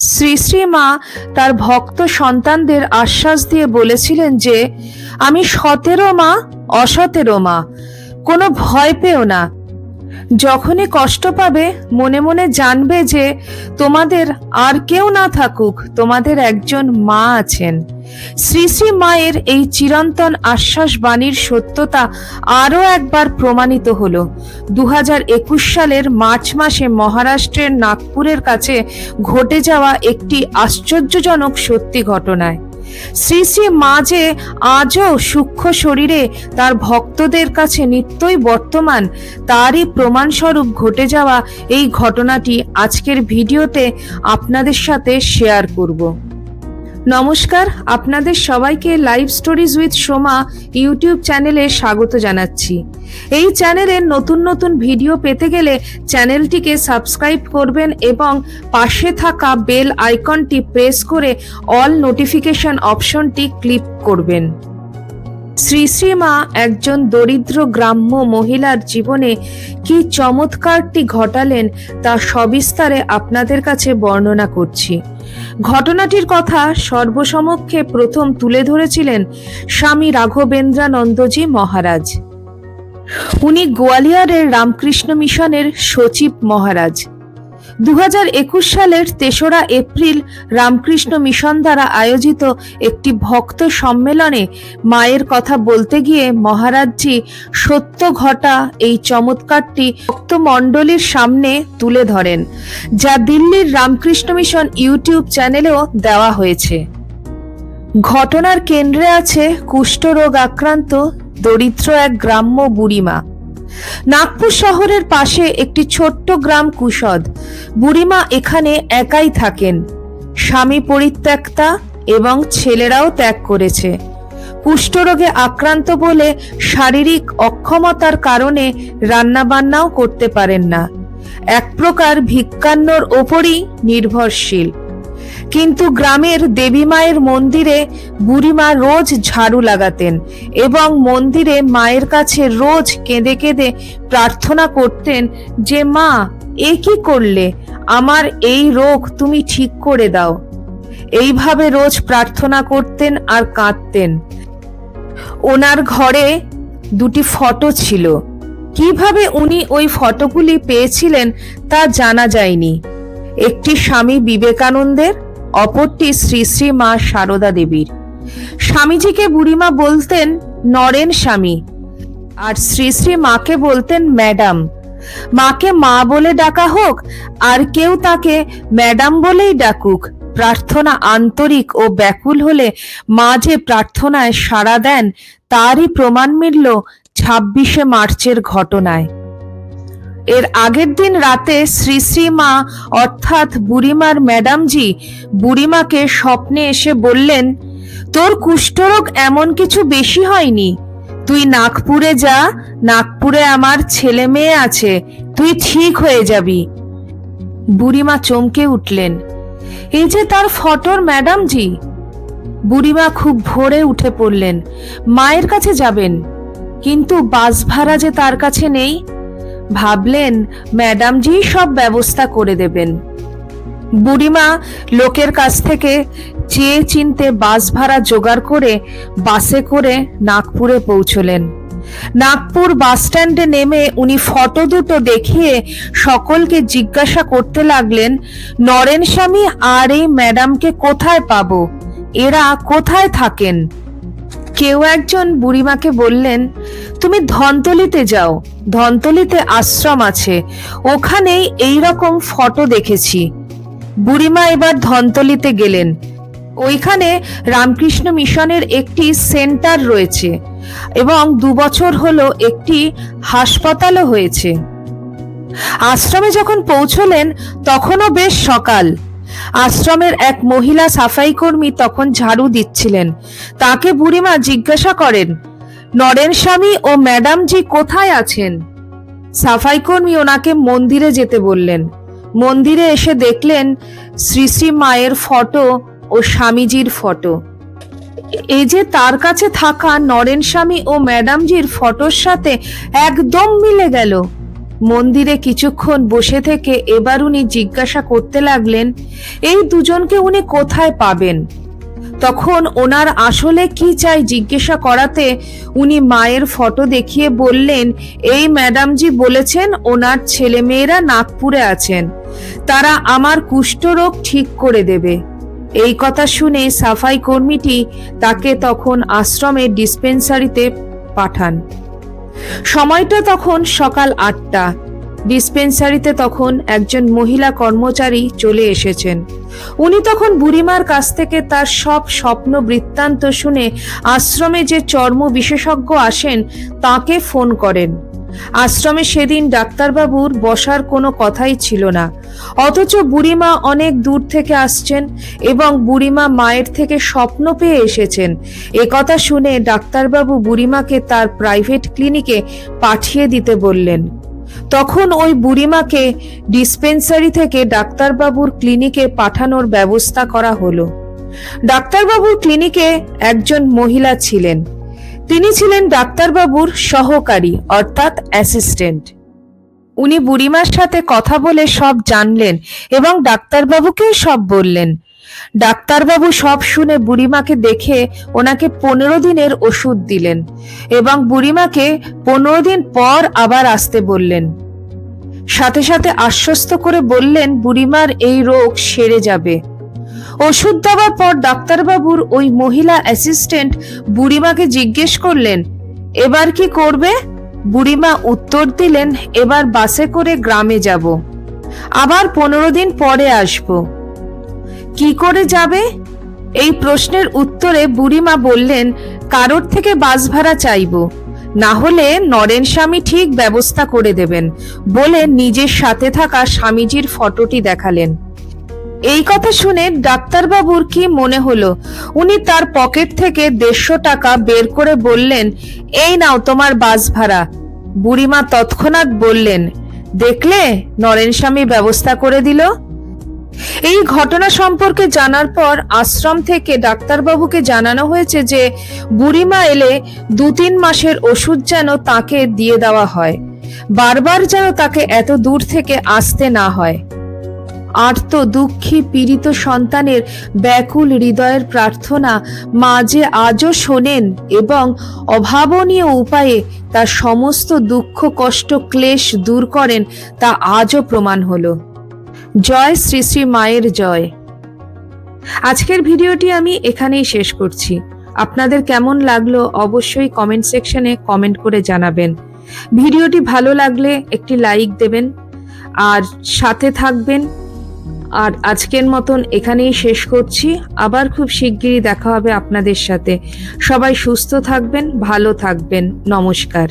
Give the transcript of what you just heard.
শ্রী শ্রী মা তার ভক্ত সন্তানদের আশ্বাস দিয়ে বলেছিলেন যে, আমি সতেরো মা, অসতেরো মা। কোনো ভয় পেও না। যখনই কষ্ট পাবে, মনে মনে জানবে যে তোমাদের আর কেউ না থাকুক, তোমাদের একজন মা আছেন। শ্রী শ্রী মায়ের এই চিরন্তন আশ্বাস বাণীর সত্যতা আরও একবার প্রমাণিত হলো। দু সালের মার্চ মাসে মহারাষ্ট্রের নাগপুরের কাছে ঘটে যাওয়া একটি আশ্চর্যজনক সত্যি ঘটনায়। শ্রী শ্রী মা যে আজও সূক্ষ্ম শরীরে তার ভক্তদের কাছে নিত্যই বর্তমান, তারই প্রমাণস্বরূপ ঘটে যাওয়া এই ঘটনাটি আজকের ভিডিওতে আপনাদের সাথে শেয়ার করব। নমস্কার, আপনাদের সবাইকে live stories with Soma YouTube চ্যানেলে স্বাগত জানাচ্ছি। এই চ্যানেলে নতুন নতুন ভিডিও পেতে গেলে চ্যানেলটিকে সাবস্ক্রাইব করবেন এবং পাশে থাকা বেল আইকনটি প্রেস করে অল নোটিফিকেশন অপশনটি ক্লিক করবেন। শ্রী শ্রীমা একজন দরিদ্র গ্রাম্য মহিলার জীবনে কি চমৎকারটি ঘটালেন তা সবিস্তারে আপনাদের কাছে বর্ণনা করছি। ঘটনাটির কথা সর্বসমক্ষে প্রথম তুলে ধরেছিলেন স্বামী রাঘবেন্দ্রানন্দজি মহারাজ। উনি গোয়ালিয়রের রামকৃষ্ণ মিশনের সচিব মহারাজ। দু সালের তেসরা এপ্রিল রামকৃষ্ণ মিশন দ্বারা আয়োজিত একটি ভক্ত সম্মেলনে মায়ের কথা বলতে গিয়ে মহারাজজি সত্য ঘটা এই চমৎকারটি ভক্ত মণ্ডলীর সামনে তুলে ধরেন, যা দিল্লির রামকৃষ্ণ মিশন ইউটিউব চ্যানেলেও দেওয়া হয়েছে। ঘটনার কেন্দ্রে আছে কুষ্ঠরোগ আক্রান্ত, দরিদ্র এক গ্রাম্য বুড়িমা। নাগপুর শহরের পাশে একটি ছোট্ট গ্রাম কুশদ। বুড়িমা এখানে একাই থাকেন। স্বামী পরিত্যক্তা এবং ছেলেরাও ত্যাগ করেছে। কুষ্ঠরোগে আক্রান্ত বলে শারীরিক অক্ষমতার কারণে রান্নাবান্নাও করতে পারেন না। এক প্রকার ভিক্ষান্নর ওপরই নির্ভরশীল। কিন্তু গ্রামের দেবী মায়ের মন্দিরে বুড়িমা রোজ ঝাড়ু লাগাতেন এবং মন্দিরে মায়ের কাছে রোজ কেঁদে কেঁদে প্রার্থনা করতেন যে, মা, এ কি করলে? আমার এই রোগ তুমি ঠিক করে দাও। এইভাবে রোজ প্রার্থনা করতেন আর কাঁদতেন। ওনার ঘরে দুটি ফটো ছিল। কীভাবে উনি ওই ফটোগুলি পেয়েছিলেন তা জানা যায়নি। একটি স্বামী বিবেকানন্দের অপরটি শ্রী শ্রী মা সারদা দেবীর। স্বামীজিকে বুড়িমা বলতেন, নরেন স্বামী। আর শ্রী শ্রী মাকে বলতেন, ম্যাডাম। মাকে মা বলে ডাকা হোক, আর কেউ তাকে ম্যাডাম বলেই ডাকুক। প্রার্থনা আন্তরিক ও ব্যাকুল হলে মা যে প্রার্থনায় সাড়া দেন, তারই প্রমাণ মিলল ছাব্বিশে মার্চের ঘটনায়। এর আগের দিন রাতে শ্রী শ্রী মা, অর্থাৎ বুড়িমার ম্যাডামজি, বুড়িমাকে স্বপ্নে এসে বললেন, তোর কুষ্ঠরোগ এমন কিছু বেশি হয়নি। তুই নাগপুরে যা, নাগপুরে আমার ছেলে মেয়ে আছে, তুই ঠিক হয়ে যাবি। বুড়িমা চমকে উঠলেন, এই যে তার ফটোর ম্যাডামজি? বুড়িমা খুব ভোরে উঠে পড়লেন, মায়ের কাছে যাবেন, কিন্তু বাস ভাড়া যে তার কাছে নেই ভাবলেন, ম্যাডামজি সব ব্যবস্থা করে দেবেন। বুড়িমা লোকের কাছ থেকে চেয়ে চিনতে বাস ভাড়া জোগাড় করে বাসে করে নাগপুরে পৌঁছলেন। নাগপুর বাস স্ট্যান্ডে নেমে উনি ফটো দুটো দেখিয়ে সকলকে জিজ্ঞাসা করতে লাগলেন, নরেন স্বামী, আর এই ম্যাডামকে কোথায় পাবো? এরা কোথায় থাকেন? কেউ একজন বুড়িমাকে বললেন তুমি ধনতলিতে যাও। ধনতলিতে আশ্রম আছে। ওখানেই এই রকম ফটো দেখেছি। বুড়িমা এবার ধনতলিতে গেলেন। ওইখানে রামকৃষ্ণ মিশনের একটি সেন্টার রয়েছে এবং দু বছর হলো একটি হাসপাতালও হয়েছে। আশ্রমে যখন পৌঁছলেন, তখনও বেশ সকাল। আশ্রমের এক মহিলা সাফাই কর্মী তখন ঝাড়ু দিচ্ছিলেন। তাকে বুড়িমা জিজ্ঞাসা করেন নরেন স্বামী ও ম্যাডামজি কোথায় আছেন? সাফাই কর্মী ওনাকে মন্দিরে যেতে বললেন। মন্দিরে এসে দেখলেন শ্রী শ্রী মায়ের ফটো ও স্বামীজির ফটো। এই যে তার কাছে থাকা নরেন স্বামী ও ম্যাডামজির ফটোর সাথে একদম মিলে গেল। মন্দিরে কিছুক্ষণ বসে থেকে এবার উনি জিজ্ঞাসা করতে লাগলেন, এই দুজনকে উনি কোথায় পাবেন? তখন ওনার আসলে কি চাই জিজ্ঞাসা করাতে উনি মায়ের ফটো দেখিয়ে বললেন, এই ম্যাডামজি বলেছেন ওনার ছেলেমেয়েরা নাগপুরে আছেন, তারা আমার কুষ্ঠরোগ ঠিক করে দেবে। এই কথা শুনে সাফাই কর্মীটি তাকে তখন আশ্রমের ডিসপেন্সারিতে পাঠান। সময়টা তখন সকাল আটটা। ডিসপেন্সারিতে তখন একজন মহিলা কর্মচারী চলে এসেছেন। উনি তখন বুড়িমার কাছ থেকে তার সব স্বপ্ন বৃত্তান্ত শুনে আশ্রমে যে চর্ম বিশেষজ্ঞ আসেন, তাকে ফোন করেন। আশ্রমে সেদিন ডাক্তারবাবুর বসার কোনো কথাই ছিল না। অথচ বুড়িমা অনেক দূর থেকে আসছেন এবং বুড়িমা মায়ের থেকে স্বপ্ন পেয়ে এসেছেন। একথা শুনে ডাক্তারবাবু বুড়িমাকে তার প্রাইভেট ক্লিনিকে পাঠিয়ে দিতে বললেন। তখন ওই বুড়িমাকে ডিসপেন্সারি থেকে ডাক্তারবাবুর ক্লিনিকে পাঠানোর ব্যবস্থা করা হলো। ডাক্তারবাবুর ক্লিনিকে একজন মহিলা ছিলেন। তিনি ছিলেন ডাক্তারবাবুর সহকারী, অর্থাৎ অ্যাসিস্ট্যান্ট উনি বুড়িমার সাথে কথা বলে সব জানলেন এবং ডাক্তারবাবুকেও সব বললেন। ডাক্তারবাবু সব শুনে বুড়িমাকে দেখে ওনাকে পনেরো দিনের ওষুধ দিলেন এবং বুড়িমাকে পনেরো দিন পর আবার আসতে বললেন। সাথে সাথে আশ্বস্ত করে বললেন, বুড়িমার এই রোগ সেরে যাবে। ওষুধ দেওয়ার পর ডাক্তারবাবুর ওই মহিলা অ্যাসিস্ট্যান্ট বুড়িমাকে জিজ্ঞেস করলেন, এবার কি করবে? বুড়িমা উত্তর দিলেন, এবার বাসে করে গ্রামে যাব। আবার পনেরো দিন পরে আসব। কি করে যাবে? এই প্রশ্নের উত্তরে বুড়িমা বললেন, কারোর থেকে বাস ভাড়া চাইব। না হলে নরেন স্বামী ঠিক ব্যবস্থা করে দেবেন। বলে নিজের সাথে থাকা স্বামীজির ফটোটি দেখালেন। এই কথা শুনে ডাক্তারবাবুর কি মনে হলো? উনি তার পকেট থেকে দেড়শো টাকা বের করে বললেন, এই নাও তোমার বাস ভাড়া। বুড়িমা তৎক্ষণাৎ বললেন, দেখলে নরেন স্বামী ব্যবস্থা করে দিল? এই ঘটনা সম্পর্কে জানার পর আশ্রম থেকে ডাক্তারবাবুকে জানানো হয়েছে যে বুড়িমা এলে দু তিন মাসের ওষুধ যেন তাকে দিয়ে দেওয়া হয়। বারবার যেন তাকে এত দূর থেকে আসতে না হয়। আর্ত দুঃখী পীড়িত সন্তানের ব্যাকুল হৃদয়ের প্রার্থনা মা যে আজও শোনেন এবং অভাবনীয় উপায়ে তার সমস্ত দুঃখ, কষ্ট, ক্লেশ দূর করেন তা আজও প্রমাণ হলো। জয় শ্রী শ্রী মায়ের জয়। আজকের ভিডিওটি আমি এখানেই শেষ করছি। আপনাদের কেমন লাগল অবশ্যই কমেন্ট সেকশনে কমেন্ট করে জানাবেন। ভিডিওটি ভালো লাগলে একটি লাইক দেবেন। আর সাথে থাকবেন। আর আজকের মতন এখানেই শেষ করছি। আবার খুব শিগগিরই দেখা হবে আপনাদের সাথে। সবাই সুস্থ থাকবেন, ভালো থাকবেন। নমস্কার।